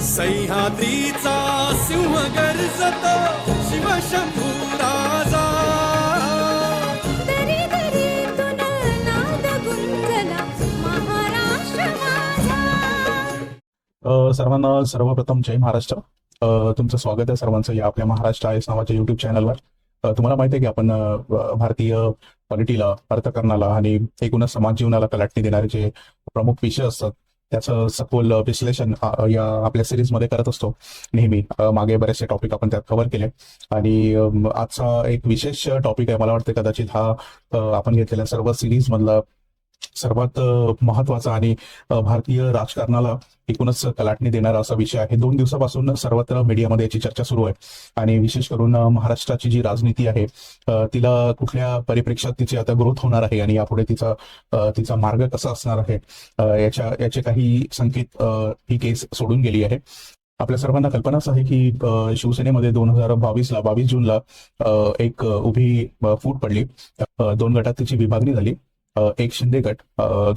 सह्याद्रीचा सिंह गर्जतो शिवशंभू राजा दरी दरीतून नाद गुंजला महाराष्ट्र माझा. अ, सर्वांना सर्वप्रथम जय महाराष्ट्र. अ, तुमचं स्वागत आहे सर्वांचं. या आपल्या महाराष्ट्र आयस नावाच्या युट्यूब चॅनलवर तुम्हाला माहिती आहे की आपण भारतीय पॉलिटीला अर्थकारणाला आणि एकूणच समाज जीवनाला कलाटणी देणारे जे प्रमुख विषय असतात त्याचं सखोल विश्लेषण या आपल्या सिरीजमध्ये करत असतो नेहमी. मागे बरेचसे टॉपिक आपण त्यात कव्हर केले. आणि आजचा एक विशेष टॉपिक आहे मला वाटतं कदाचित हा आपण घेतलेल्या सर्व सिरीज मधला सर्वात महत्त्वाचा आणि भारतीय राजकारणाला एकूणच कलाटणी देणारा असा विषय आहे. दोन दिवसापासून सर्वत्र मीडियामध्ये याची चर्चा सुरू आहे. आणि विशेष करून महाराष्ट्राची जी राजनीती आहे तिला कुठल्या परिप्रेक्षात तिची आता ग्रोथ होणार आहे आणि यापुढे तिचा तिचा मार्ग कसा असणार आहे याच्या याचे काही संकेत ही केस सोडून गेली आहे. आपल्या सर्वांना कल्पनाच आहे की शिवसेनेमध्ये दोन हजार बावीसला बावीस जूनला एक उभी फूट पडली. दोन गटात तिची विभागणी झाली. एक शिंदे गट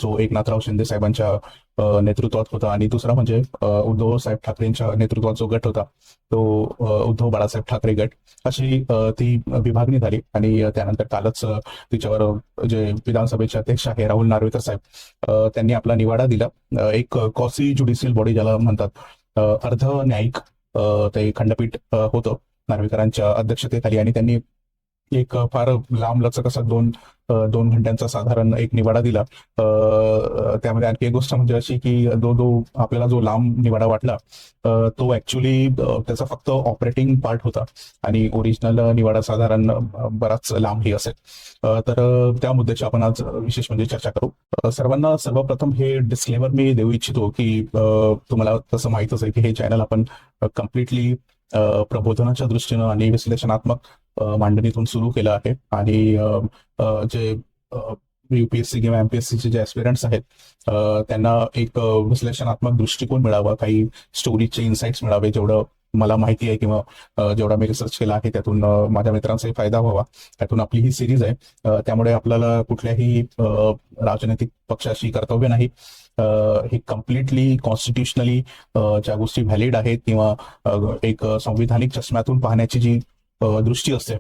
जो एकनाथराव शिंदे साहेबांच्या नेतृत्वात होता आणि दुसरा म्हणजे उद्धव साहेब ठाकरेंच्या नेतृत्वात जो गट होता तो उद्धव बाळासाहेब ठाकरे गट अशी ती विभागणी झाली आणि त्यानंतर कालच तिच्यावर जे विधानसभेचे अध्यक्ष आहे राहुल नार्वेकर साहेब त्यांनी आपला निवाडा दिला. एक कॉसी ज्युडिशियल बॉडी ज्याला म्हणतात अर्ध न्यायिक ते खंडपीठ होतं. नार्वेकरांच्या अध्यक्षतेखाली आणि त्यांनी एक फार लांब लचक असा दोन दोन घंट्यांचा साधारण एक निवाडा दिला. त्यामध्ये आणखी एक गोष्ट म्हणजे अशी की जो जो आपल्याला जो लांब निवाडा वाटला तो ऍक्च्युली त्याचा फक्त ऑपरेटिंग पार्ट होता आणि ओरिजिनल निवाडा साधारण बराच बराच लांबही असेल. तर त्या मुद्द्याची आपण आज विशेष म्हणजे चर्चा करू. सर्वांना सर्वप्रथम हे डिस्क्लेमर मी देऊ इच्छितो की तुम्हाला तसं माहितच आहे की हे चॅनल आपण कम्प्लिटली प्रबोधनाच्या दृष्टीनं आणि विश्लेषणात्मक मांडणीतून सुरू केलं आहे. आणि जे युपीएससी किंवा एमपीएससीचे जे एस्पिरंट्स आहेत त्यांना एक विश्लेषणात्मक दृष्टिकोन मिळावा काही स्टोरीजचे इन्साइट्स मिळावे जेवढं मला माहिती आहे किंवा जेवढा मी रिसर्च केला आहे त्यातून माझ्या मित्रांचाही फायदा व्हावा. त्यातून आपली ही सिरीज आहे. त्यामुळे आपल्याला कुठल्याही राजनैतिक पक्षाशी कर्तव्य नाही. हे कम्प्लिटली कॉन्स्टिट्युशनली ज्या गोष्टी व्हॅलिड आहेत किंवा एक संविधानिक चष्म्यातून पाहण्याची जी दृष्टी असते.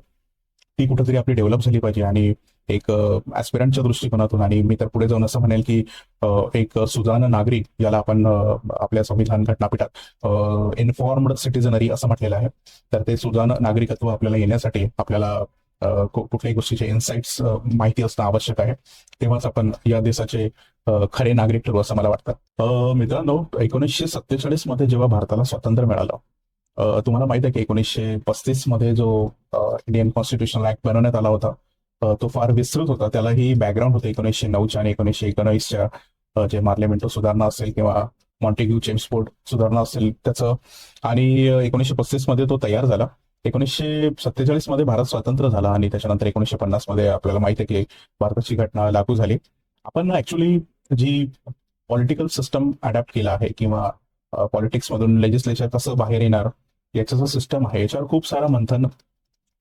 ती कुठेतरी आपली डेव्हलप झाली पाहिजे आणि एक ऍस्पिरंटच्या दृष्टिकोनातून आणि मी तर पुढे जाऊन असं म्हणेल की एक सुजान नागरिक ज्याला आपण आपल्या संविधान घटनापीठात इन्फॉर्म्ड सिटीजनरी असं म्हटलेलं आहे. तर ते सुजान नागरिकत्व आपल्याला येण्यासाठी आपल्याला कुठल्याही गोष्टीचे इन्साइट्स माहिती असणं आवश्यक आहे. तेव्हाच आपण या देशाचे खरे नागरिक ठरू असं मला वाटतं. मित्रांनो एकोणीसशे सत्तेचाळीसमध्ये जेव्हा भारताला स्वातंत्र्य मिळालं तुम्हाला माहीत आहे की एकोणीसशे पस्तीसमध्ये जो इंडियन कॉन्स्टिट्युशनल ऍक्ट बनवण्यात आला होता तो फार विस्तृत होता. त्यालाही बॅकग्राऊंड होते एकोणीसशे नऊच्या आणि एकोणीसशे एकोणीसच्या जे मार्लेमेंटो सुधारणा असेल किंवा मॉन्टेग्यू चेम्सपोर्ट सुधारणा असेल त्याचं. आणि एकोणीसशे पस्तीसमध्ये तो तयार झाला. एकोणीसशे सत्तेचाळीसमध्ये भारत स्वतंत्र झाला आणि त्याच्यानंतर एकोणीसशे पन्नासमध्ये आपल्याला माहिती आहे की भारताची घटना लागू झाली. आपण ऍक्च्युली जी पॉलिटिकल सिस्टम अडॅप्ट केला आहे किंवा पॉलिटिक्स मधून लेजिस्लेचर कसं बाहेर येणार याचं जो सिस्टम आहे याच्यावर खूप सारं मंथन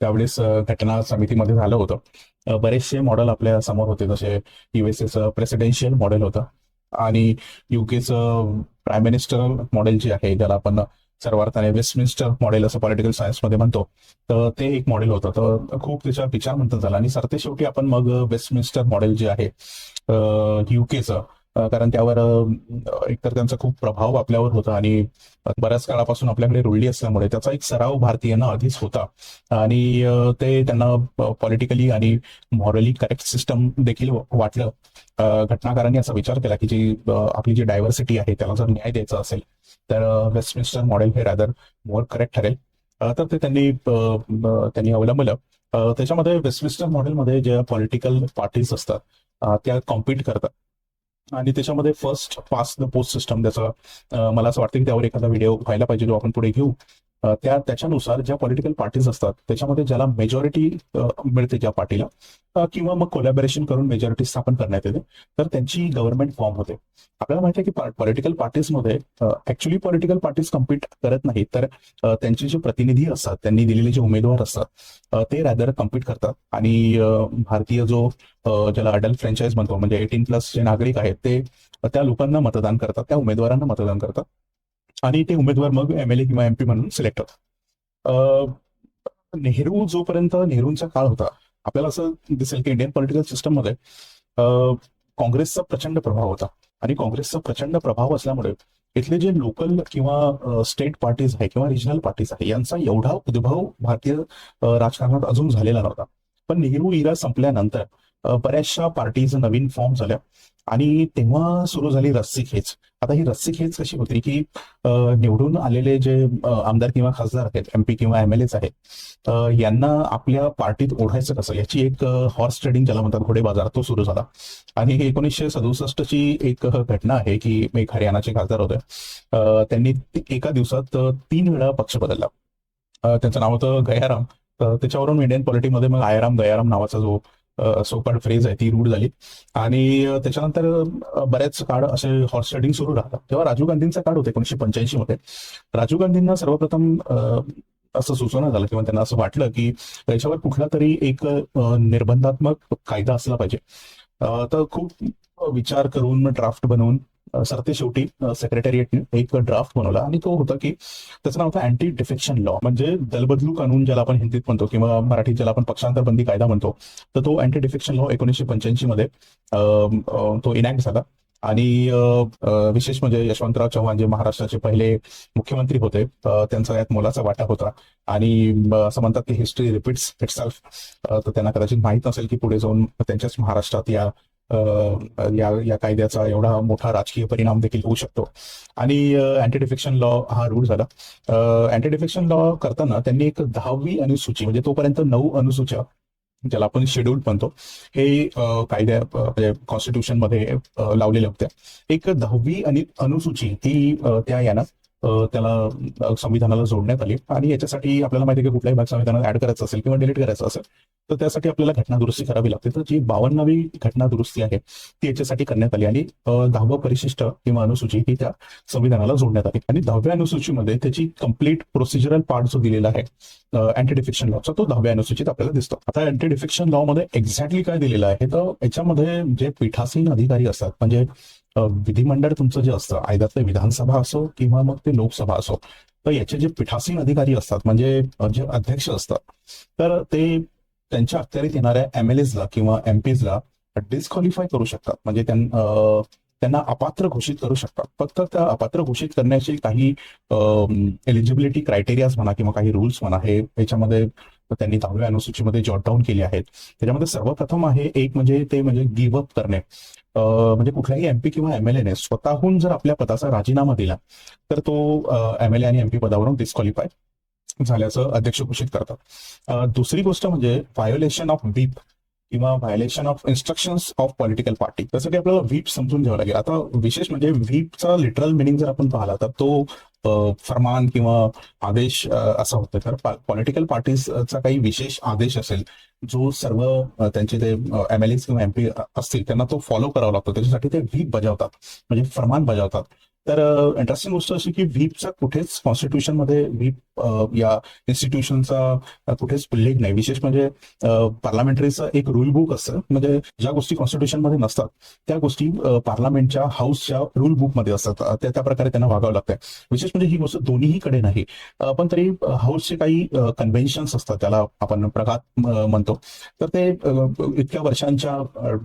त्यावेळेस घटना समितीमध्ये झालं होतं. बरेचसे मॉडेल आपल्यासमोर होते जसे युएसएचं प्रेसिडेन्शियल मॉडेल होतं आणि युकेचं प्राईम मिनिस्टर मॉडेल जे आहे ज्याला आपण सर्वार्थाने वेस्टमिन्स्टर मॉडेल असं पॉलिटिकल सायन्समध्ये म्हणतो तर ते एक मॉडेल होतं. तर खूप त्याच्या विचार मंथन झाला आणि सरते शेवटी आपण मग वेस्टमिन्स्टर मॉडेल जे आहे युकेचं कारण त्यावर एकतर त्यांचा खूप प्रभाव आपल्यावर होता आणि बऱ्याच काळापासून आपल्याकडे रुळली असल्यामुळे त्याचा एक सराव भारतीयांना आधीच होता. आणि ते त्यांना पॉलिटिकली आणि मॉरली करेक्ट सिस्टम देखील वाटलं. घटनाकारांनी असा विचार केला की जी आपली जी डायव्हर्सिटी आहे त्याला जर न्याय द्यायचा असेल तर वेस्टमिन्स्टर मॉडेल हे रादर मोर करेक्ट ठरेल. तर ते त्यांनी त्यांनी अवलंबलं. त्याच्यामध्ये वेस्टमिन्स्टर मॉडेलमध्ये ज्या पॉलिटिकल पार्टीज असतात त्या कॉम्पिट करतात. आणि त्याच्यामध्ये first past the post system त्याचा मला असं वाटतं की त्यावर एखादा व्हिडिओ व्हायला पाहिजे जो आपण पुढे घेऊ. त्या त्याच्यानुसार ज्या पॉलिटिकल पार्टीज असतात त्याच्यामध्ये ज्याला मेजॉरिटी मिळते ज्या पार्टीला किंवा मग कोलॅबरेशन करून मेजॉरिटी स्थापन करण्यात येते तर त्यांची गव्हर्नमेंट फॉर्म होते. आपल्याला माहिती आहे की पॉलिटिकल पार्टीजमध्ये ऍक्च्युली पॉलिटिकल पार्टीज कम्पीट करत नाहीत तर त्यांचे जे प्रतिनिधी असतात त्यांनी दिलेले जे उमेदवार असतात ते रॅदर कम्पीट करतात. आणि भारतीय जो ज्याला अडल्ट फ्रँचाईज म्हणतो म्हणजे एटीन प्लस जे नागरिक आहेत ते त्या लोकांना मतदान करतात त्या उमेदवारांना मतदान करतात. आणि ते उमेदवार मग एम एल ए किंवा एमपी म्हणून सिलेक्ट होतात. नेहरू जोपर्यंत नेहरूंचा काळ होता आपल्याला असं दिसेल की इंडियन पॉलिटिकल सिस्टममध्ये काँग्रेसचा प्रचंड प्रभाव होता. आणि काँग्रेसचा प्रचंड प्रभाव असल्यामुळे इथले जे लोकल किंवा स्टेट पार्टीज आहे किंवा रिजनल पार्टीज आहे यांचा एवढा उद्भव भारतीय राजकारणात अजून झालेला नव्हता. पण नेहरू इरा संपल्यानंतर बऱ्याचशा पार्टीज नवीन फॉर्म झाल्या. आणि तेव्हा सुरू झाली रस्सी खेच. आता ही रस्सी खेच कशी होती की निवडून आलेले जे आमदार किंवा खासदार आहेत एमपी किंवा एम एल एच आहेत यांना आपल्या पार्टीत ओढायचं कसं? याची एक हॉर्स ट्रेडिंग ज्याला म्हणतात घोडे बाजार तो सुरू झाला. आणि एकोणीसशे सदुसष्ट ची एक घटना आहे की एक हरियाणाचे खासदार होते. त्यांनी एका दिवसात तीन वेळा पक्ष बदलला. त्यांचं नाव होतं गयाराम. त्याच्यावरून इंडियन पॉलिटीमध्ये मग आयाराम गयाराम नावाचा जो सोपाड फ्रेज आहे ती रूढ झाली. आणि त्याच्यानंतर बरेच बऱ्याच काळ असे हॉर्स रायडिंग सुरू राहतात. तेव्हा राजीव गांधींचा काळ होता एकोणीशे पंच्याऐंशी मध्ये. राजीव गांधींना सर्वप्रथम असं सुचवण्यात झालं किंवा त्यांना असं वाटलं की त्याच्यावर कुठला तरी एक निर्बंधात्मक कायदा असला पाहिजे. तर खूप विचार करून ड्राफ्ट बनवून सरते शेवटी सेक्रेटरिएटने एक ड्राफ्ट बनवला आणि तो होता की त्याचं नाव होतं अँटी डिफेक्शन लॉ म्हणजे दलबदलू कानून ज्याला आपण हिंदीत म्हणतो किंवा मराठीत ज्याला आपण पक्षांतर बंदी कायदा म्हणतो तर तो अँटी डिफेक्शन लॉ एकोणीसशे पंच्याऐंशी मध्ये तो इनॅक्ट झाला. आणि विशेष म्हणजे यशवंतराव चव्हाण जे महाराष्ट्राचे पहिले मुख्यमंत्री होते त्यांचा यात मोलाचा वाटा होता. आणि असं म्हणतात की हिस्ट्री रिपीट्स इटसेल्फ तर त्यांना कदाचित माहीत नसेल की पुढे जाऊन त्यांच्याच महाराष्ट्रात या या या कायद्याचा एवढा मोठा राजकीय परिणाम देखील होऊ शकतो. आणि अँटी डिफेक्शन लॉ हा रूल झाला. अँटी डिफेक्शन लॉ करताना त्यांनी एक दहावी अनुसूची म्हणजे तोपर्यंत नऊ अनुसूच्या ज्याला आपण शेड्यूल म्हणतो हे कायद्या म्हणजे कॉन्स्टिट्यूशनमध्ये लावलेल्या होत्या. एक दहावी आणि अनुसूची ती त्या यानं त्याला संविधानाला जोडण्यात आली. आणि याच्यासाठी आपल्याला माहिती आहे की कुठल्याही भाग संविधानात ऍड करायचं असेल किंवा डिलीट करायचं असेल तर त्यासाठी आपल्याला घटना दुरुस्ती करावी लागते. तर जी बावन्नावी घटना दुरुस्ती आहे ती याच्यासाठी करण्यात आली. आणि दहावं परिशिष्ट किंवा अनुसूची ही त्या संविधानाला जोडण्यात आली. आणि दहाव्या अनुसूचीमध्ये त्याची कंप्लीट प्रोसिजरल पार्ट जो दिलेला आहे अँटी डिफेक्शन लॉचा तो दहाव्या अनुसूचित आपल्याला दिसतो. आता अँटी डिफेक्शन लॉ मध्ये एक्झॅक्टली काय दिलेलं आहे? तर याच्यामध्ये जे पीठासीन अधिकारी असतात म्हणजे विधिमंडळ तुमचं जे असतं आयदार ते विधानसभा असो किंवा मग ते लोकसभा असो तर याचे जे पीठासीन अधिकारी असतात म्हणजे जे अध्यक्ष असतात तर ते त्यांच्या अखत्यारीत येणाऱ्या एम एल एजला किंवा एम पीजला डिस्क्वालिफाय करू शकतात. म्हणजे त्यांना अपात्र घोषित करू शकतात. फक्त त्या अपात्र घोषित करण्याचे काही एलिजिबिलिटी क्रायटेरियाज म्हणा किंवा काही रूल्स म्हणा हे याच्यामध्ये त्यांनी दहाव्या अनुसूचीमध्ये जॉट डाऊन केली आहेत. त्याच्यामध्ये सर्वप्रथम आहे एक म्हणजे ते म्हणजे गिव्ह अप करणे. म्हणजे कुठल्याही एमपी किंवा एमएलएने स्वतःहून जर आपल्या पदाचा राजीनामा दिला तर तो एमएलए आणि एमपी पदावरून डिस्क्वालिफाय झाल्याचं अध्यक्ष घोषित करतात. दुसरी गोष्ट म्हणजे व्हायोलेशन ऑफ बीप किंवा violation of instructions of political party त्यासाठी आपल्याला व्हीप समजून घ्यावं लागेल. आता विशेष म्हणजे व्हीपचा लिटरल मिनिंग जर आपण पाहिला तर तो फरमान किंवा आदेश असा होतो. तर पॉलिटिकल पार्टीजचा काही विशेष आदेश असेल जो सर्व त्यांचे ते एम एल किंवा एमपी असतील त्यांना तो फॉलो करावा लागतो. त्याच्यासाठी ते व्हीप बजावतात. म्हणजे फरमान बजावतात. तर इंटरेस्टिंग गोष्ट अशी की व्हीपचा कुठेच कॉन्स्टिट्यूशनमध्ये व्हीप या इन्स्टिट्यूशनचा कुठेच उल्लेख नाही. विशेष म्हणजे पार्लमेंटरीचं एक रूल बुक असतं. म्हणजे ज्या गोष्टी कॉन्स्टिट्यूशनमध्ये नसतात त्या गोष्टी पार्लमेंटच्या हाऊसच्या रूल बुकमध्ये असतात. त्या त्या प्रकारे त्यांना वागावं लागतंय. विशेष म्हणजे ही गोष्ट दोन्हीकडे नाही. पण तरी हाऊसचे काही कन्व्हेन्शन्स असतात त्याला आपण प्रघात म्हणतो. तर ते इतक्या वर्षांच्या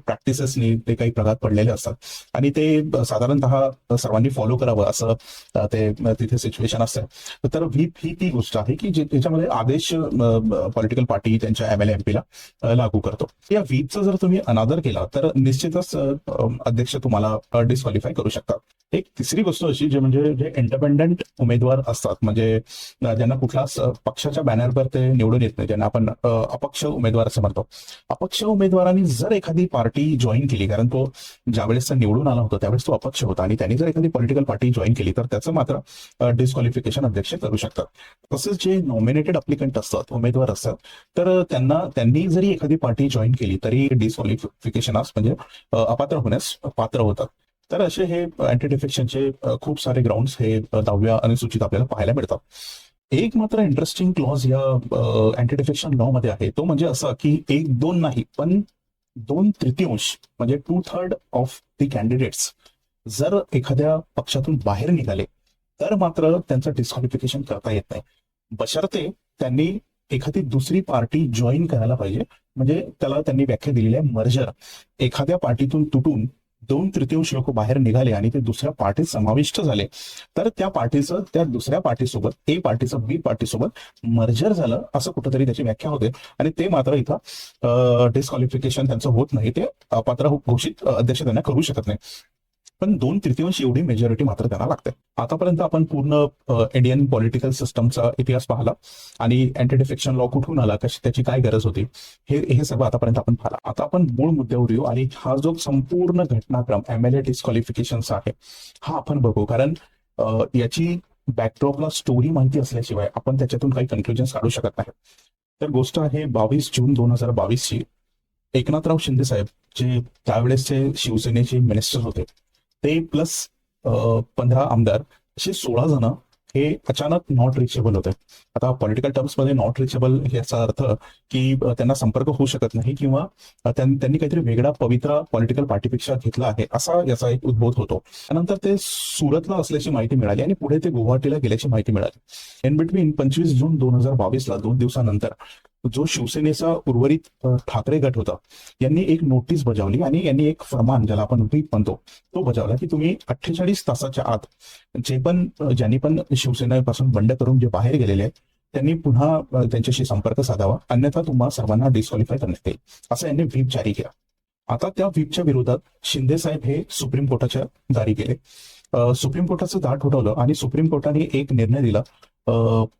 प्रॅक्टिसेसनी ते काही प्रघात पडलेले असतात. आणि ते साधारणतः सर्वांनी फॉलो करावं असं ते तिथे सिच्युएशन असतं तर व्हीप ही ती गोष्ट आहे की ज्याच्यामध्ये आदेश पॉलिटिकल पार्टी त्यांच्या एम एल एमपीला लागू करतो. या व्हीपचा जर तुम्ही अनादर केला तर निश्चितच अध्यक्ष तुम्हाला डिस्क्वालिफाय करू शकतात. एक तिसरी गोष्ट अशी जे म्हणजे जे इंडिपेंडंट उमेदवार असतात म्हणजे ज्यांना कुठलाच पक्षाच्या बॅनरवर ते निवडून येत नाही ज्यांना आपण अपक्ष उमेदवार असं म्हणतो. अपक्ष उमेदवारांनी जर एखादी पार्टी जॉईन केली कारण तो ज्यावेळेस निवडून आला होता त्यावेळेस तो अपक्ष होता आणि त्यांनी जर एखादी पॉलिटिकल पार्टी जॉईन केली तर त्याचं मात्र डिस्क्वालिफिकेशन अध्यक्ष करू शकतात. तसेच जे नॉमिनेटेड अप्लिकंट असतात उमेदवार असतात तर त्यांना त्यांनी जरी एखादी पार्टी जॉईन केली तरी डिस्क्वालिफिकेशन म्हणजे अपात्र होण्यास पात्र होतात. तर असे हे अँटी डिफेक्शनचे खूप सारे ग्राउंड हे दहाव्या अनुसूचित आपल्याला पाहायला मिळतात. एक मात्र इंटरेस्टिंग क्लॉज या अँटी डिफेक्शन लॉ मध्ये आहे. तो म्हणजे असा की एक दोन नाही पण दोन तृतीयांश म्हणजे two third of the candidates जर एखाद्या पक्षातून बाहेर निघाले तर मात्र त्यांचं डिस्क्वालिफिकेशन करता येत नाही. बशर्ते त्यांनी एखादी दुसरी पार्टी जॉईन करायला पाहिजे. म्हणजे त्याला त्यांनी व्याख्या दिलेली आहे मर्जर एखाद्या पार्टीतून तुटून दोन तृतीयांश लोक बाहेर निघाले आणि ते दुसऱ्या पार्टीत समाविष्ट झाले. तर त्या पार्टीचं त्या दुसऱ्या पार्टीसोबत ए पार्टीचं बी पार्टीसोबत मर्जर झालं असं कुठंतरी त्याची व्याख्या होते. आणि ते मात्र इथं डिस्क्वालिफिकेशन त्यांचं होत नाही. ते अपात्र घोषित अध्यक्ष त्यांना करू शकत नाही. पण दोन तृतीयांश एवढी मेजॉरिटी मात्र त्यांना लागते. आतापर्यंत आपण पूर्ण इंडियन पॉलिटिकल सिस्टमचा इतिहास पाहिला आणि अँटी डिफेक्शन लॉ कुठून आला कशी त्याची काय गरज होती हे हे सर्व आतापर्यंत आपण पाहिला. आता आपण मूळ मुद्द्यावर येऊ आणि हा जो संपूर्ण घटनाक्रम एमएलए डिस्क्वालिफिकेशनचा आहे हा आपण बघू. कारण याची बॅकड्रॉपला स्टोरी माहिती असल्याशिवाय आपण त्याच्यातून काही कन्क्लुजन काढू शकत नाही. तर गोष्ट आहे बावीस जून दोन हजार बावीसची. एकनाथराव शिंदे साहेब जे त्यावेळेसचे शिवसेनेचे मिनिस्टर होते ते प्लस पंधरा आमदार असे सोळा जण हे अचानक नॉट रिचेबल होते. आता पॉलिटिकल टर्म्समध्ये नॉट रिचेबल याचा अर्थ की त्यांना संपर्क होऊ शकत नाही किंवा त्यांनी काहीतरी वेगळा पवित्रा पॉलिटिकल पार्टीपेक्षा घेतला आहे असा याचा एक उद्भव होतो. त्यानंतर ते सुरतला असल्याची माहिती मिळाली आणि पुढे ते गुवाहाटीला गेल्याची माहिती मिळाली. इन बिटवीन पंचवीस जून दोन हजार बावीसला दोन दिवसानंतर जो शिवसेनेचा उर्वरित ठाकरे गट होता यांनी एक नोटीस बजावली आणि यांनी एक फरमान ज्याला आपण व्हीप म्हणतो तो बजावला की तुम्ही अठ्ठेचाळीस तासाच्या आत जे पण ज्यांनी पण शिवसेनेपासून बंड करून जे बाहेर गेलेले आहेत त्यांनी पुन्हा त्यांच्याशी संपर्क साधावा अन्यथा तुम्हा सर्वांना डिस्क्वालिफाय करण्यात येईल. असं यांनी व्हीप जारी केला. आता त्या व्हीपच्या विरोधात शिंदे साहेब हे सुप्रीम कोर्टाच्या दारी गेले सुप्रीम कोर्टाचं दाट उठवलं आणि सुप्रीम कोर्टाने एक निर्णय दिला.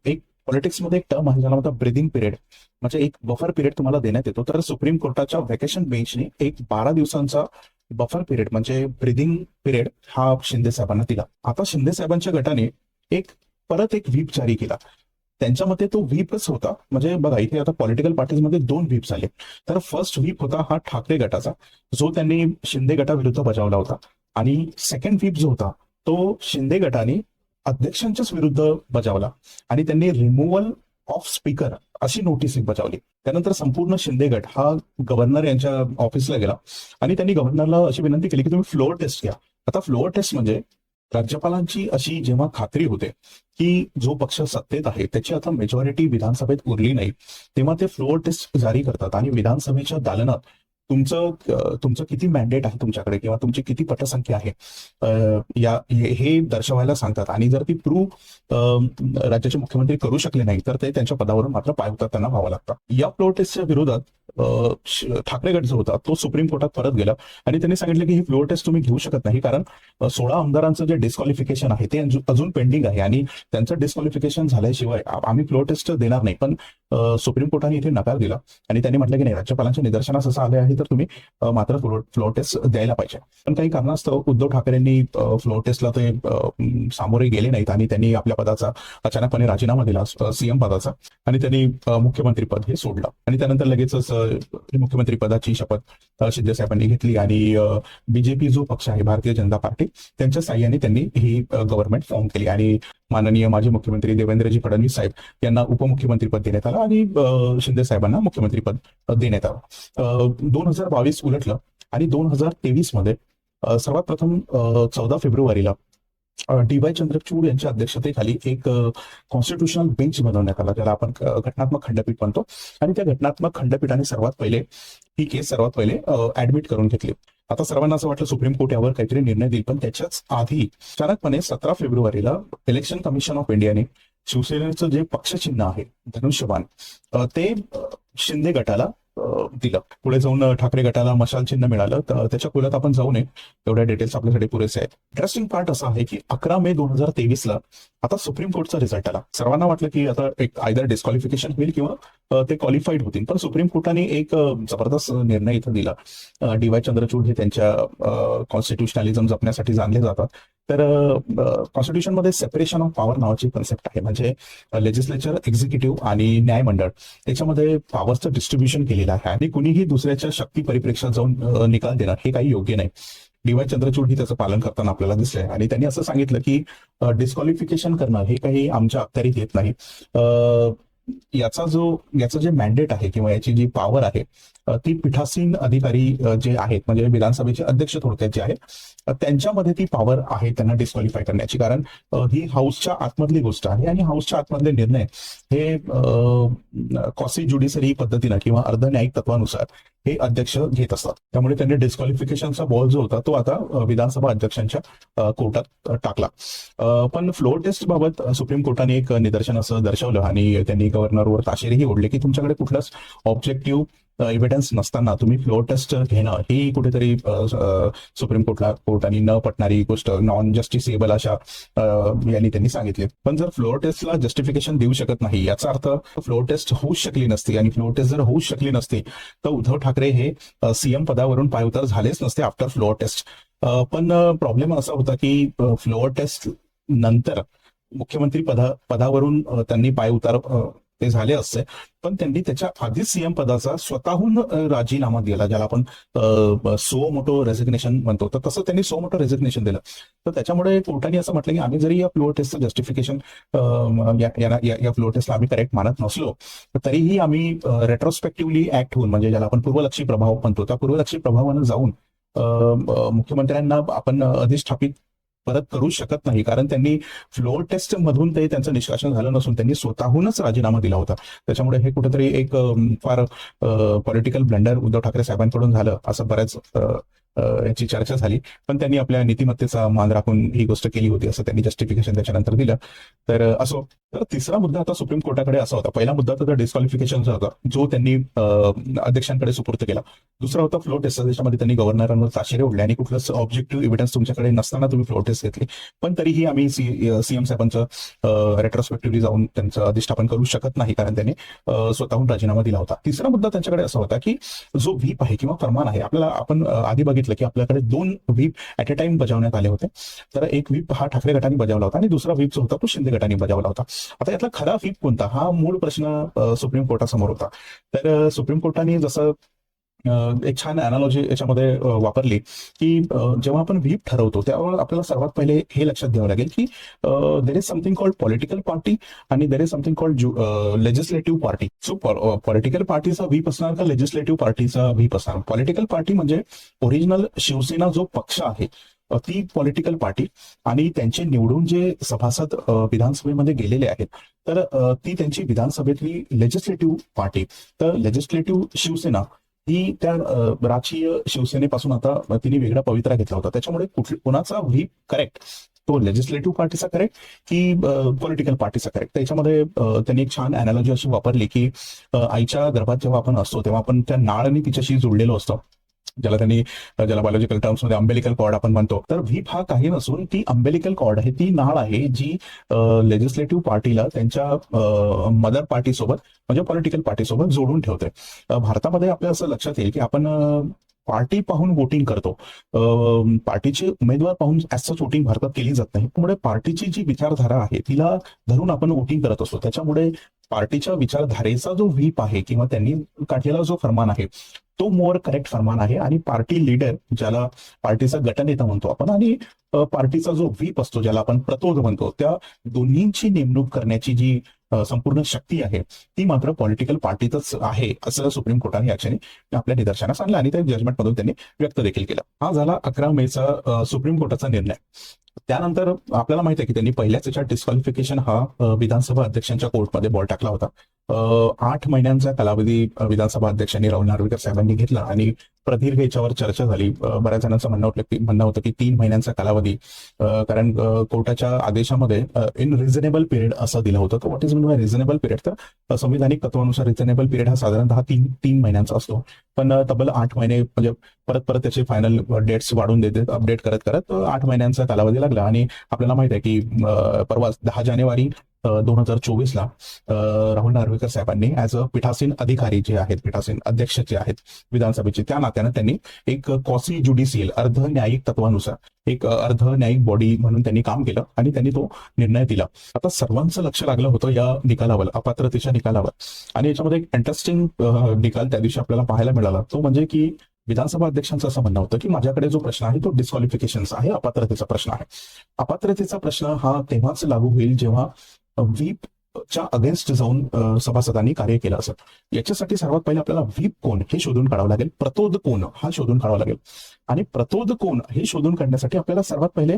एक पॉलिटिक्समध्ये एक टर्म आहे ज्याला म्हणतात ब्रिदिंग पिरियड म्हणजे एक बफर पिरियड तुम्हाला देण्यात येतो. तर सुप्रीम कोर्टाच्या व्हॅकेशन बेंचने एक बारा दिवसांचा बफर पिरियड म्हणजे ब्रिदिंग पिरियड हा शिंदे साहेबांना दिला. आता शिंदे साहेबांच्या गटाने एक परत एक व्हीप जारी केला. त्यांच्या मते तो व्हीपच होता. म्हणजे बघा इथे आता पॉलिटिकल पार्टीजमध्ये दोन व्हीप झाले. तर फर्स्ट व्हीप होता हा ठाकरे गटाचा जो त्यांनी शिंदे गटाविरुद्ध बजावला होता. आणि सेकंड व्हीप जो होता तो शिंदे गटाने अध्यक्षांच्याच विरुद्ध बजावला आणि त्यांनी रिमूव्हल ऑफ स्पीकर अशी नोटीस बजावली. त्यानंतर संपूर्ण शिंदे गट हा गव्हर्नर यांच्या ऑफिसला गेला आणि त्यांनी गव्हर्नरला अशी विनंती केली की तुम्ही फ्लोअर टेस्ट घ्या. आता फ्लोअर टेस्ट म्हणजे राज्यपालांची अशी जेव्हा खात्री होते की जो पक्ष सत्तेत आहे त्याची आता मेजॉरिटी विधानसभेत उरली नाही तेव्हा ते फ्लोअर टेस्ट जारी करतात आणि विधानसभेच्या दालनात तुमचं तुमचं किती मॅन्डेट आहे तुमच्याकडे किंवा तुमची किती पटसंख्या आहे? या हे दर्शवायला सांगतात. आणि जर ती प्रूव्ह राज्याचे मुख्यमंत्री करू शकले नाही तर ते त्यांच्या पदावरून मात्र पायउतार त्यांना व्हावं लागतं. या फ्लोअर टेस्टच्या विरोधात अ, ठाकरे गट जो होता तो सुप्रीम कोर्टात परत गेला. आणि त्यांनी सांगितलं की ही फ्लोअर टेस्ट तुम्ही घेऊ शकत नाही कारण सोळा आमदारांचं जे डिस्क्वालिफिकेशन आहे ते अजून- अजून पेंडिंग आहे. आणि त्यांचं डिस्क्वालिफिकेशन झाल्याशिवाय आम्ही फ्लोअर टेस्ट देणार नाही. पण सुप्रीम कोर्टाने इथे नकार दिला. आणि त्यांनी म्हटलं की नाही राज्यपालांच्या निदर्शनास असं आले आहे तर तुम्ही मात्र फ्लोअर टेस्ट द्यायला पाहिजे. पण काही कारणास्तव उद्धव ठाकरेंनी अ, फ्लोअर टेस्टला ते सामोरे गेले नाहीत आणि त्यांनी आपल्या पदाचा अचानकपणे राजीनामा दिला सीएम पदाचा आणि त्यांनी मुख्यमंत्री पद हे सोडलं. आणि त्यानंतर लगेचच मुख्यमंत्री पदाची शपथ शिंदे साहेबांनी घेतली आणि बीजेपी जो पक्ष आहे भारतीय जनता पार्टी त्यांच्या साह्याने त्यांनी ही गव्हर्नमेंट फॉर्म केली. आणि माननीय माजी मुख्यमंत्री देवेंद्रजी फडणवीस साहेब यांना उपमुख्यमंत्री पद देण्यात आलं आणि शिंदे साहेबांना मुख्यमंत्री पद देण्यात आलं. दोन हजार बावीस उलटलं आणि दोन हजार तेवीसमध्ये सर्वात प्रथम चौदा फेब्रुवारीला डी वाय चंद्रचूड यांच्या अध्यक्षतेखाली एक कॉन्स्टिट्युशनल बेंच बनवण्यात आला त्याला आपण घटनात्मक खंडपीठ म्हणतो. आणि त्या घटनात्मक खंडपीठाने सर्वात पहिले ही केस सर्वात पहिले ऍडमिट करून घेतली. आता सर्वांना असं वाटलं सुप्रीम कोर्ट यावर काहीतरी निर्णय देईल पण त्याच्याच आधी अचानकपणे सतरा फेब्रुवारीला इलेक्शन कमिशन ऑफ इंडियाने शिवसेनेचं जे पक्षचिन्ह आहे धनुष्यबाण ते शिंदे गटाला दिलं पुढे जाऊन ठाकरे गटाला मशाल चिन्ह मिळालं तर त्याच्या खोल्यात आपण जाऊ नये. एवढ्या डिटेल्स आपल्यासाठी पुरेसे आहेत. इंटरेस्टिंग पार्ट असा आहे की अकरा मे दोन हजार तेवीस ला आता सुप्रीम कोर्टचा रिझल्ट आला. सर्वांना वाटलं की आता एक आयदर डिस्क्वालिफिकेशन होईल किंवा ते क्वालिफाईड होतील. पण सुप्रीम कोर्टाने एक जबरदस्त निर्णय इथं दिला. डी वाय चंद्रचूड हे त्यांच्या कॉन्स्टिट्युशनलिझम जपण्यासाठी जाणले जातात. तर कॉन्स्टिट्यूशनमध्ये सेपरेशन ऑफ पॉवर नावाची कन्सेप्ट आहे. म्हणजे लेजिस्लेचर एक्झिक्युटिव्ह आणि न्यायमंडळ त्याच्यामध्ये पॉवरचं डिस्ट्रीब्युशन केलेलं आहे आणि कुणीही दुसऱ्याच्या शक्ती परिप्रेक्षात जाऊन निकाल देणार हे काही योग्य नाही. डीवाय चंद्रचूड ही त्याचं पालन करताना आपल्याला दिसलंय. आणि त्यांनी असं सांगितलं की डिस्क्वालिफिकेशन करणं हे काही आमच्या अखत्यारीत येत नाही. याचा जो याचं जे मॅन्डेट आहे किंवा याची जी पॉवर आहे ती पीठासीन अधिकारी जे आहेत म्हणजे विधानसभेचे अध्यक्ष थोडक्यात जे आहेत त्यांच्यामध्ये ती पॉवर आहे त्यांना डिस्क्वालिफाय करण्याची. कारण ही हाऊसच्या आतमधली गोष्ट आहे आणि हाऊसच्या आतमधले निर्णय हे कॉसी ज्युडिशरी पद्धतीनं किंवा अर्धन्यायिक तत्वानुसार हे अध्यक्ष घेत असतात. त्यामुळे त्यांनी डिस्क्वालिफिकेशनचा बॉल जो होता तो आता विधानसभा अध्यक्षांच्या कोर्टात टाकला. पण फ्लोर टेस्ट बाबत सुप्रीम कोर्टाने एक निदर्शन असं दर्शवलं आणि त्यांनी गव्हर्नरवर ताशेरीही ओढले की तुमच्याकडे कुठलाच ऑब्जेक्टिव्ह एव्हिडन्स नसताना तुम्ही फ्लोअर टेस्ट घेणं ही कुठेतरी सुप्रीम कोर्टला कोर्टाने न पटणारी गोष्ट नॉन जस्टिसेबल अशा यांनी त्यांनी सांगितले. पण जर फ्लोअर टेस्टला जस्टिफिकेशन देऊ शकत नाही याचा अर्थ फ्लोअर टेस्ट होऊ शकली नसती आणि फ्लोअर टेस्ट जर होऊ शकली नसती तर उद्धव ठाकरे हे सीएम पदावरून पायउतार झालेच नसते आफ्टर फ्लोअर टेस्ट पण प्रॉब्लेम असा होता की फ्लोअर टेस्ट नंतर मुख्यमंत्री पदा पदावरून त्यांनी पायउतार ते झाले असते. पण त्यांनी त्याच्या आधीच सीएम पदाचा स्वतःहून राजीनामा दिला ज्याला आपण सो मोटो रेझिग्नेशन म्हणतो. तर तसं त्यांनी सो मोटो रेझिग्नेशन दिलं. तर त्याच्यामुळे कोर्टाने असं म्हटलं की आम्ही जरी या फ्लोअर टेस्टचं जस्टिफिकेशन या फ्लोअर टेस्टला आम्ही करेक्ट मानत नसलो तर तरीही आम्ही रेट्रोस्पेक्टिव्हली ऍक्ट होऊन म्हणजे ज्याला आपण पूर्वलक्षी प्रभाव म्हणतो त्या पूर्वलक्षी प्रभावानं जाऊन मुख्यमंत्र्यांना आपण अधिष्ठापित परत करू शकत नाही. कारण त्यांनी फ्लोअर टेस्ट मधून ते त्यांचं निष्कासन झालं नसून त्यांनी स्वतःहूनच राजीनामा दिला होता. त्याच्यामुळे हे कुठेतरी एक फार पॉलिटिकल ब्लंडर उद्धव ठाकरे साहेबांकडून झालं असं बऱ्याच याची चर्चा झाली. पण त्यांनी आपल्या नीतिमत्तेचा मान राखून ही गोष्ट केली होती असं त्यांनी जस्टिफिकेशन त्याच्यानंतर दिलं. तर असो. तर तिसरा मुद्दा आता सुप्रीम कोर्टाकडे असा होता. पहिला मुद्दा तर डिस्क्वालिफिकेशनचा होता जो त्यांनी अध्यक्षांकडे सुपूर्त केला. दुसरा होता फ्लो टेस्ट त्याच्यामध्ये त्यांनी गव्हर्नरांवर ताशेरे ओढले आणि कुठलंच ऑब्जेक्टिव्ह एव्हिडन्स तुमच्याकडे नसताना तुम्ही फ्लो टेस्ट घेतली. पण तरीही आम्ही सीएम साहेबांचं रेट्रोस्पेक्टिव्हली जाऊन त्यांचं अधिष्ठापन करू शकत नाही कारण त्यांनी स्वतःहून राजीनामा दिला होता. तिसरा मुद्दा त्यांच्याकडे असा होता की जो व्हीप आहे किंवा फरमान आहे आपल्याला आपण आधी बघितलं की आपल्याकडे दोन व्हीप ऍट अ टाइम बजावण्यात आले होते. तर एक व्हीप हा ठाकरे गटाने बजावला होता आणि दुसरा व्हीप जो होता तो शिंदे गटाने बजावला होता. आता यातला खरा व्हीप कोणता? हा मूळ प्रश्न सुप्रीम कोर्टासमोर होता. तर सुप्रीम कोर्टाने जसं एक छान अनालॉजी याच्यामध्ये वापरली की जेव्हा आपण व्हीप ठरवतो तेव्हा आपल्याला सर्वात पहिले हे लक्षात घ्यावं लागेल की there is something called political party आणि there is something called legislative party so political पार्टीचा व्हीप असणार का लेजिस्लेटिव्ह पार्टीचा व्हीप असणार? पॉलिटिकल पार्टी म्हणजे ओरिजिनल शिवसेना जो पक्ष आहे ती पॉलिटिकल पार्टी आणि त्यांचे निवडून जे सभासद विधानसभेमध्ये गेलेले आहेत तर ती त्यांची विधानसभेतली लेजिस्लेटिव्ह पार्टी तर लेजिस्लेटिव्ह शिवसेना ही त्या अ, राजकीय शिवसेनेपासून आता तिने वेगळा पवित्रा घेतला होता. त्याच्यामुळे कुठल कोणाचा व्ही करेक्ट तो लेजिस्लेटिव्ह पार्टीचा करेक्ट की पॉलिटिकल पार्टीचा करेक्ट त्याच्यामध्ये त्यांनी एक छान अनालॉजी अशी वापरली की आईच्या गर्भात जेव्हा आपण असतो तेव्हा आपण त्या नाळाने तिच्याशी जोडलेलो असतो. ज्याला त्यांनी ज्याला बायोलॉजिकल टर्म्समध्ये अंबेलिकल कॉर्ड आपण म्हणतो. तर व्हीप हा काही नसून ती अंबेलिकल कॉर्ड आहे ती नाळ आहे जी लेजिस्लेटिव्ह पार्टीला त्यांच्या मदर पार्टी सोबत म्हणजे पॉलिटिकल पार्टी सोबत जोडून ठेवते. भारतामध्ये आपल्या असं लक्षात येईल की आपण पार्टी पाहून वोटिंग करतो. पार्टीचे उमेदवार पाहून सच वोटिंग भारतात केली जात नाही. त्यामुळे पार्टीची जी विचारधारा आहे तिला धरून आपण वोटिंग करत असतो. त्याच्यामुळे पार्टीच्या विचारधारेचा जो व्हीप आहे किंवा त्यांनी काढलेला जो फरमान आहे तो मोर करेक्ट फरमान आहे. आणि पार्टी लीडर ज्याला पार्टीचा गटनेता म्हणतो आपण आणि पार्टीचा जो व्हीप असतो ज्याला आपण प्रतोद म्हणतो त्या दोन्हींची नेमणूक करण्याची जी संपूर्ण शक्ती आहे ती मात्र पॉलिटिकल पार्टीतच आहे असं सुप्रीम कोर्टाने या क्षणी आपल्या निदर्शनास आणलं आणि त्या जजमेंट मधून त्यांनी व्यक्त देखील केलं. हा झाला अकरा मेचा सुप्रीम कोर्टाचा निर्णय. त्यानंतर आपल्याला माहिती आहे की त्यांनी पहिल्याच याच्या डिस्क्वालिफिकेशन हा विधानसभा अध्यक्षांच्या कोर्टमध्ये बॉल टाकला होता. आठ महिन्यांचा कालावधी विधानसभा अध्यक्षांनी राहुल नार्वेकर साहेबांनी घेतला आणि प्रदीर्घ याच्यावर चर्चा झाली. बऱ्याच जणांचं म्हणणं होतं की म्हणणं होतं की तीन महिन्यांचा कालावधी कारण कोर्टाच्या आदेशामध्ये इन रिझनेबल पिरियड असं दिलं होतं. तर what is mean by reasonable period तर संविधानिक तत्वानुसार रिझनेबल पिरियड हा साधारणतः तीन तीन महिन्यांचा असतो. पण तब्बल आठ महिने म्हणजे परत परत त्याचे फायनल डेट्स वाढून देते अपडेट करत करत आठ महिन्यांचा लागला. आणि आपल्याला माहीत आहे की परवाच परवा दहा जानेवारी दोन हजार चोवीसला राहुल नार्वेकर साहेबांनी ऍज अ पीठासीन अधिकारी जे आहेत पीठासीन अध्यक्ष जे आहेत विधानसभेचे त्या नात्यानं त्यांनी एक कॉसी ज्युडिशियल अर्ध न्यायिक तत्वानुसार एक अर्ध न्यायिक बॉडी म्हणून त्यांनी काम केलं आणि त्यांनी तो निर्णय दिला. आता सर्वांचं लक्ष लागलं होतं या निकालावर अपात्रतेच्या निकालावर. आणि याच्यामध्ये एक इंटरेस्टिंग निकाल त्या दिवशी आपल्याला पाहायला मिळाला. तो म्हणजे की विधानसभा अध्यक्षांचं असं म्हणणं होतं की माझ्याकडे जो प्रश्न आहे तो डिस्क्वालिफिकेशनचा आहे अपात्रतेचा प्रश्न आहे. अपात्रतेचा प्रश्न हा तेव्हाच लागू होईल जेव्हा व्हीप च्या अगेन्स्ट जाऊन सभासदांनी कार्य केलं असत याच्यासाठी सर्वात पहिले आपल्याला व्हीप कोण हे शोधून काढावं लागेल. प्रतोद कोण हा शोधून काढावा लागेल. आणि प्रतोद कोण हे शोधून काढण्यासाठी आपल्याला सर्वात पहिले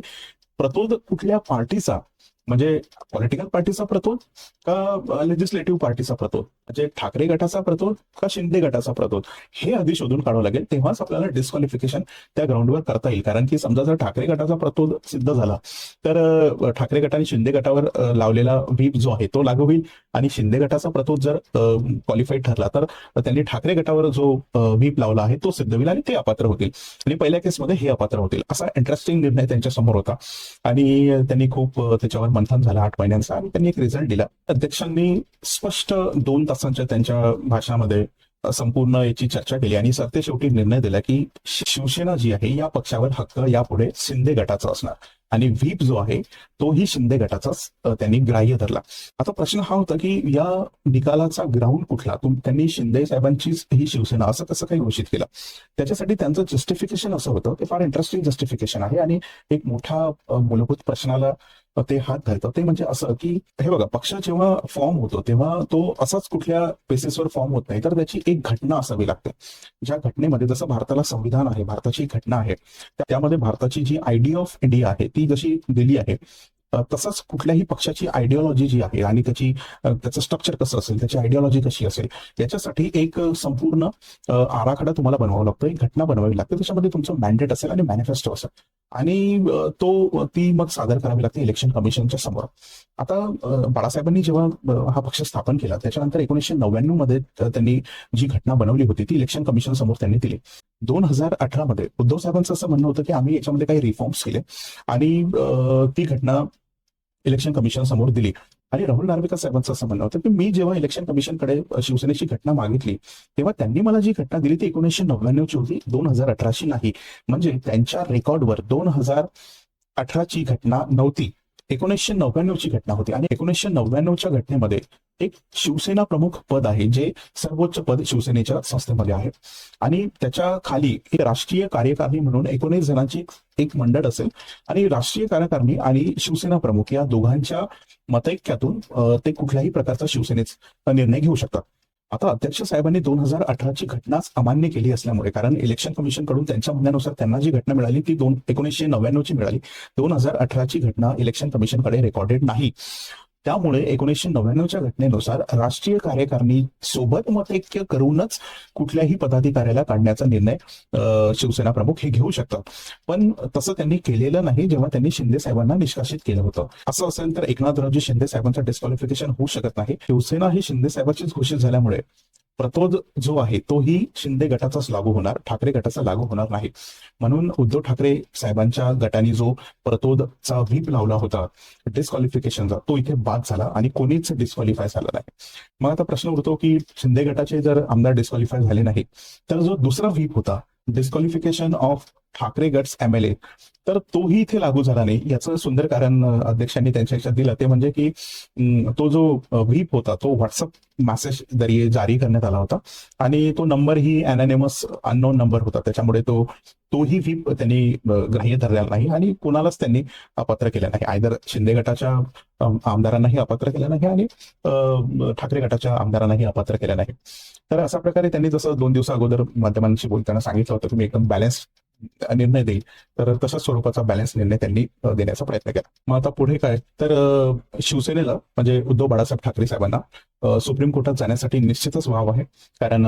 प्रतोद कुठल्या पार्टीचा म्हणजे पॉलिटिकल पार्टीचा प्रतोद का लेजिस्लेटिव्ह पार्टीचा प्रतोद? म्हणजे ठाकरे गटाचा प्रतोद का शिंदे गटाचा प्रतोद हे आधी शोधून काढावं लागेल तेव्हाच आपल्याला डिस्क्वालिफिकेशन त्या ग्राउंडवर करता येईल. कारण की समजा जर ठाकरे गटाचा प्रतोद सिद्ध झाला तर ठाकरे गटाने शिंदे गटावर लावलेला व्हीप जो आहे तो लागू होईल. आणि शिंदे गटाचा प्रतोद जर क्वालिफाईड ठरला तर त्यांनी ठाकरे गटावर जो व्हीप लावला आहे तो सिद्ध होईल आणि ते अपात्र होतील. आणि पहिल्या केसमध्ये हे अपात्र होतील. असा इंटरेस्टिंग निर्णय त्यांच्यासमोर होता. आणि त्यांनी खूप त्याच्यावर मंथन झालं आठ महिन्यांचा. आणि त्यांनी एक रिझल्ट दिला. अध्यक्षांनी स्पष्ट दोन तास तासांच्या त्यांच्या भाषणामध्ये संपूर्ण याची चर्चा केली. आणि सरते शेवटी निर्णय दिला की शिवसेना जी आहे या पक्षावर हक्क यापुढे शिंदे गटाचा असणार. आणि व्हीप जो आहे तोही शिंदे गटाचाच त्यांनी ग्राह्य धरला. आता प्रश्न हा होता की या निकालाचा ग्राउंड कुठला? त्यांनी शिंदे साहेबांचीच ही शिवसेना असं कसं काही घोषित केलं? त्याच्यासाठी त्यांचं जस्टिफिकेशन असं होतं ते फार इंटरेस्टिंग जस्टिफिकेशन आहे. आणि एक मोठा मूलभूत प्रश्नाला ते हात घालतात ते म्हणजे असं की हे बघा पक्ष जेव्हा फॉर्म होतो तेव्हा तो असाच कुठल्या बेसिसवर फॉर्म होत नाही तर त्याची एक घटना असावी लागते. ज्या घटनेमध्ये जसं भारताला संविधान आहे भारताची घटना आहे त्यामध्ये भारताची जी आयडिया ऑफ इंडिया आहे ती जशी दिली आहे तसंच कुठल्याही पक्षाची आयडिओलॉजी जी आहे आणि त्याची त्याचं स्ट्रक्चर कसं असेल त्याची आयडिओलॉजी कशी असेल याच्यासाठी एक संपूर्ण आराखडा तुम्हाला बनवावा लागतो एक घटना बनवावी लागते त्याच्यामध्ये तुमचं मॅन्डेट असेल आणि मॅनिफेस्टो असेल. आणि तो ती मग सादर करावी लागते इलेक्शन कमिशनच्या समोर. आता बाळासाहेबांनी जेव्हा हा पक्ष स्थापन केला त्याच्यानंतर एकोणीसशे नव्याण्णवमध्ये त्यांनी जी घटना बनवली होती ती इलेक्शन कमिशन समोर त्यांनी दिली. दोन हजार अठरा मध्ये उद्धव साहेबांचं असं म्हणणं होतं की आम्ही याच्यामध्ये काही रिफॉर्म्स केले आणि ती घटना इलेक्शन कमिशन समोर दिली. आणि राहुल नार्वेकर साहेबांचं असं म्हणणं होतं की मी जेव्हा इलेक्शन कमिशनकडे शिवसेनेची घटना मागितली तेव्हा त्यांनी मला जी घटना दिली ती एकोणीसशे नव्याण्णवची होती दोन हजार अठराशी नाही. म्हणजे त्यांच्या रेकॉर्डवर दोन हजार अठराची घटना नव्हती. एकोणीसशे नव्याण्णवची घटना होती आणि एकोणीसशे नव्याण्णवच्या घटनेमध्ये एक शिवसेना प्रमुख पद आहे जे सर्वोच्च पद शिवसेनेच्या संस्थेमध्ये आहे. आणि त्याच्याखाली एक राष्ट्रीय कार्यकारिणी म्हणून एकोणीस जणांची एक मंडळ असेल. आणि राष्ट्रीय कार्यकारिणी आणि शिवसेना प्रमुख या दोघांच्या मतैक्यातून ते कुठल्याही प्रकारचा शिवसेनेचा निर्णय घेऊ शकतात. आता अध्यक्ष साहेबांनी दोन हजार अठराची घटनाच अमान्य केली असल्यामुळे कारण इलेक्शन कमिशनकडून त्यांच्या म्हणण्यानुसार त्यांना जी घटना मिळाली ती दोन एकोणीसशे नव्याण्णवची मिळाली. दोन हजार अठराची घटना इलेक्शन कमिशनकडे रेकॉर्डेड नाही. त्यामुळे एकोणीसशे नव्याण्णवच्या घटनेनुसार राष्ट्रीय कार्यकारिणी सोबत मतैक्य करूनच कुठल्याही पदाधिकाऱ्याला काढण्याचा निर्णय शिवसेना प्रमुख हे घेऊ शकतात. पण तसं त्यांनी केलेलं नाही जेव्हा त्यांनी शिंदे साहेबांना निष्कासित केलं होतं. असं असेल तर एकनाथरावजी शिंदे साहेबांचं डिस्क्वालिफिकेशन होऊ शकत नाही. शिवसेना ही शिंदे साहेबांचीच घोषित झाल्यामुळे. प्रतोद जो आहे तोही शिंदे गटाचाच लागू होणार ठाकरे गटाचा लागू होणार नाही. म्हणून उद्धव ठाकरे साहेबांच्या गटाने जो प्रतोदचा व्हीप लावला होता डिस्क्वालिफिकेशनचा तो इथे बाद झाला आणि कोणीच डिस्क्वालिफाय झाला नाही. मग आता प्रश्न उरतो की शिंदे गटाचे जर आमदार डिस्क्वालिफाय झाले नाही तर जो दुसरा व्हीप होता डिस्क्वालिफिकेशन ऑफ ठाकरे गट्स एम एल ए तर तोही इथे लागू झाला नाही. याचं सुंदर कारण अध्यक्षांनी त्यांच्या ह्याच्यात दिलं. ते म्हणजे की तो जो व्हीप होता तो व्हॉट्सअप मेसेज दरी जारी करण्यात आला होता. आणि तो नंबर ही अनॅनिमस अननोन नंबर होता. त्याच्यामुळे तो तोही व्हीप त्यांनी ग्राह्य धरलेला नाही आणि कोणालाच त्यांनी अपात्र केलं नाही. आयदर शिंदे गटाच्या आमदारांनाही अपात्र केलं नाही आणि ठाकरे गटाच्या आमदारांनाही अपात्र केलं नाही. तर अशा प्रकारे त्यांनी जसं दोन दिवसा अगोदर माध्यमांशी बोलताना सांगितलं होतं. तुम्ही एकदम बॅलन्स निर्णय देईल. तर तशाच स्वरूपाचा बॅलन्स निर्णय त्यांनी देण्याचा प्रयत्न केला. मग आता पुढे काय? तर शिवसेनेला म्हणजे उद्धव बाळासाहेब ठाकरे साहेबांना सुप्रीम कोर्टात जाण्यासाठी निश्चितच वाव आहे. कारण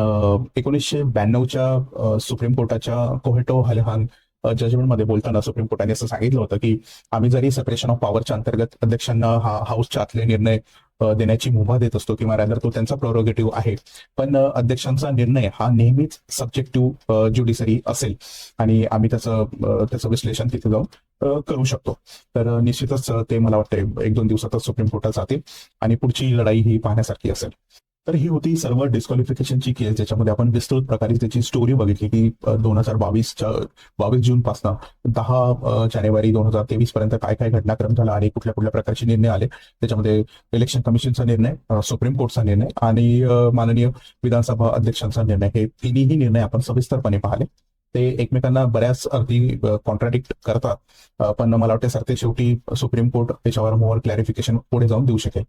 एकोणीसशे ब्याण्णवच्या सुप्रीम कोर्टाच्या कोहेटो हलहान जजमेंटमध्ये बोलताना सुप्रीम कोर्टाने असं सांगितलं होतं की आम्ही जरी सेपरेशन ऑफ पॉवरच्या अंतर्गत अध्यक्षांना हा हाऊसच्या आतले निर्णय देण्याची मुभा देत असतो किंवा रॅदर तो त्यांचा प्रोरोगेटिव्ह आहे पण अध्यक्षांचा निर्णय हा नेहमीच सब्जेक्टिव्ह ज्युडिशरी असेल आणि आम्ही त्याचं त्याचं विश्लेषण तिथे जाऊन करू शकतो. तर निश्चितच ते मला वाटतं एक दोन दिवसातच सुप्रीम कोर्टात जातील आणि पुढची लढाई ही पाहण्यासारखी असेल. तर ही होती सर्व डिस्क्वालिफिकेशनची केस ज्याच्यामध्ये आपण विस्तृत प्रकारे त्याची स्टोरी बघितली की दोन हजार बावीसच्या बावीस जून पासून दहा जानेवारी दोन हजार तेवीस पर्यंत काय काय घटनाक्रम झाला आणि कुठल्या कुठल्या प्रकारचे निर्णय आले त्याच्यामध्ये इलेक्शन कमिशनचा निर्णय सुप्रीम कोर्टचा निर्णय आणि माननीय विधानसभा अध्यक्षांचा निर्णय. हे तिन्ही निर्णय आपण सविस्तरपणे पाहिले. ते एकमेकांना बऱ्याच अगदी कॉन्ट्राडिक्ट करतात. पण मला वाटतं सर ते शेवटी सुप्रीम कोर्ट त्याच्यावर मोर क्लॅरिफिकेशन पुढे जाऊन देऊ शकेल.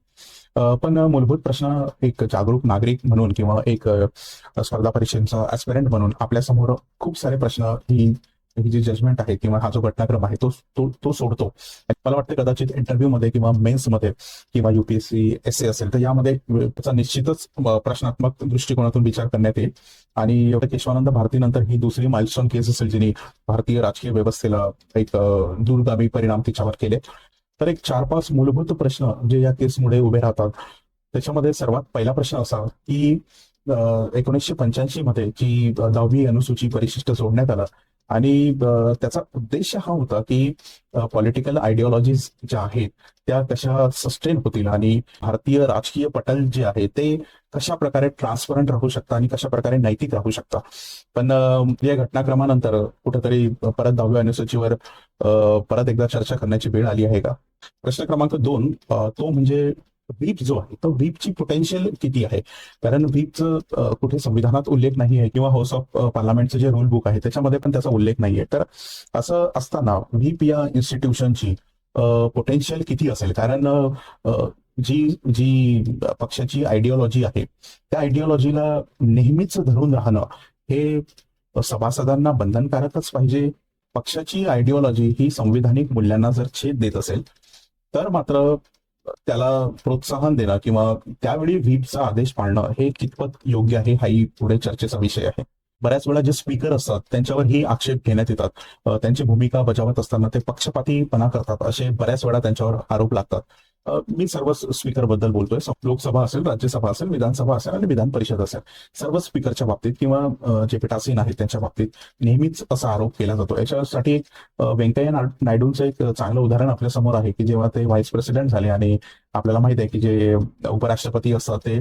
पण मूलभूत प्रश्न एक जागरूक नागरिक म्हणून किंवा एक स्पर्धा परीक्षेचा ऍस्पिरंट म्हणून आपल्यासमोर खूप सारे प्रश्न ही ही जी जजमेंट आहे किंवा हा जो घटनाक्रम आहे तो तो तो सोडतो. मला वाटतं कदाचित इंटरव्ह्यू मध्ये किंवा मेन्समध्ये किंवा युपीएससी एस सी असेल तर यामध्ये त्याचा निश्चितच प्रश्नात्मक दृष्टिकोनातून विचार करण्यात येईल. आणि एवढं केशवानंद भारतीनंतर ही दुसरी माइलस्टोन केस असेल जिने भारतीय राजकीय व्यवस्थेला एक दूरगामी परिणाम तिच्यावर केले. तर एक चार पाच मूलभूत प्रश्न जे या केसमुळे उभे राहतात त्याच्यामध्ये सर्वात पहिला प्रश्न असा की एकोणीसशे पंच्याऐंशी मध्ये जी दहावी अनुसूची परिशिष्ट सोडण्यात आला आणि त्याचा उद्देश हा होता की पॉलिटिकल आयडिओलॉजीज ज्या आहेत त्या कशा सस्टेन होतील आणि भारतीय राजकीय पटल जे आहे ते कशा प्रकारे ट्रान्सपरंट राहू शकता आणि कशा प्रकारे नैतिक राहू शकता. पण या घटनाक्रमानंतर कुठेतरी परत दहाव्या अनुसूचीवर परत एकदा चर्चा करण्याची वेळ आली आहे का? प्रश्न क्रमांक दोन तो म्हणजे व्हीप जो आहे तो व्हीपची पोटेन्शियल किती आहे? कारण व्हीपचं कुठे संविधानात उल्लेख नाही आहे किंवा हाऊस ऑफ पार्लमेंटचं जे रूल बुक आहे त्याच्यामध्ये पण त्याचा उल्लेख नाही आहे. तर असं असताना व्हीप या इन्स्टिट्यूशनची पोटेन्शियल किती असेल? कारण जी जी पक्षाची आयडिओलॉजी आहे त्या आयडिओलॉजीला नेहमीच धरून राहणं हे सभासदांना बंधनकारकच पाहिजे. पक्षाची आयडिओलॉजी ही संविधानिक मूल्यांना जर छेद देत असेल तर मात्र त्याला प्रोत्साहन देणं किंवा त्यावेळी व्हीपचा आदेश पाळणं हे कितपत योग्य आहे हाही पुढे चर्चेचा विषय आहे. बऱ्याच वेळा जे स्पीकर असतात त्यांच्यावर ही आक्षेप घेण्यात येतात. त्यांची भूमिका बजावत असताना ते पक्षपातीपणा करतात असे बऱ्याच वेळा त्यांच्यावर आरोप लागतात. मी सर्व स्पीकरबद्दल बोलतोय. लोकसभा असेल राज्यसभा असेल विधानसभा असेल आणि विधान परिषद असेल. सर्व स्पीकरच्या बाबतीत किंवा जे पीठासीन आहेत त्यांच्या बाबतीत नेहमीच असा आरोप केला जातो. याच्यासाठी एक व्यंकय्या नायडूंचं एक चांगलं उदाहरण आपल्यासमोर आहे की जेव्हा ते व्हाईस प्रेसिडेंट झाले आणि आपल्याला माहीत आहे की जे उपराष्ट्रपती असतात ते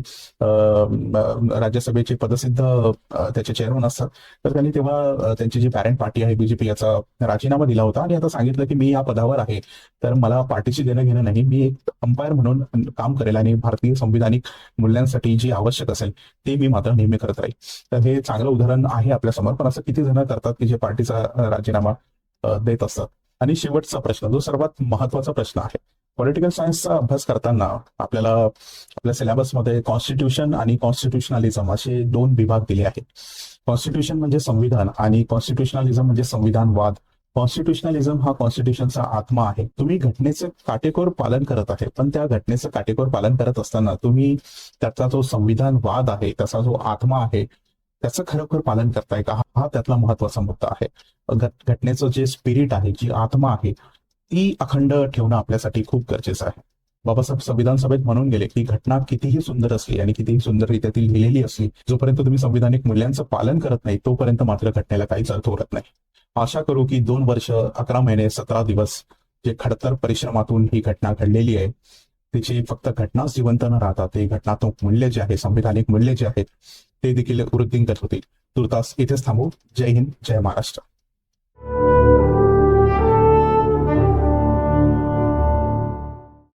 राज्यसभेचे पदसिद्ध त्याचे चेअरमन असतात. तर त्यांनी तेव्हा त्यांची जी पॅरेंट पार्टी आहे बीजेपी याचा राजीनामा दिला होता. आणि आता सांगितलं की मी या पदावर आहे. तर मला पार्टीची देणं घेणं नाही. मी एक अंपायर म्हणून काम करेल आणि भारतीय संविधानिक मूल्यांसाठी जी आवश्यक असेल ते मी मात्र नेहमी करत राहील. तर हे चांगलं उदाहरण आहे आपल्यासमोर. पण असं किती जण करतात की जे पार्टीचा राजीनामा देत असतात? आणि शेवटचा प्रश्न जो सर्वात महत्त्वाचा प्रश्न आहे पॉलिटिकल सायन्सचा अभ्यास करताना आपल्याला आपल्या सिलेबसमध्ये कॉन्स्टिट्यूशन आणि कॉन्स्टिट्युशनलिझम असे दोन विभाग दिले आहेत. कॉन्स्टिट्यूशन म्हणजे संविधान आणि कॉन्स्टिट्युशनलिझम म्हणजे संविधानवाद. कॉन्स्टिट्युशनलिझम हा कॉन्स्टिट्यूशनचा आत्मा आहे. तुम्ही घटनेचं काटेकोर पालन करत आहे पण त्या घटनेचं काटेकोर पालन करत असताना तुम्ही त्याचा जो संविधानवाद आहे त्याचा जो आत्मा आहे त्याचं खरोखर पालन करताय का? हा त्यातला महत्त्वाचा मुद्दा आहे. घटनेचं जे स्पिरिट आहे जी आत्मा आहे ती अखंड ठेवणं आपल्यासाठी खूप गरजेचं आहे. बाबासाहेब संविधान सभेत म्हणून गेले की घटना कितीही सुंदर असली आणि कितीही सुंदररित्या ती लिहिलेली असली जोपर्यंत तुम्ही संविधानिक मूल्यांचं पालन करत नाही तोपर्यंत मात्र घटनेला काहीच अर्थ उरत नाही. आशा करू की दोन वर्ष अकरा महिने सतरा दिवस जे खडतर परिश्रमातून ही घटना घडलेली आहे तिची फक्त घटनाच जिवंत न राहता ते घटनात्मक मूल्य जे आहे संविधानिक मूल्य जे आहेत ते देखील वृद्धिंगत होतील. तुर्तास इथेच थांबू. जय हिंद जय महाराष्ट्र.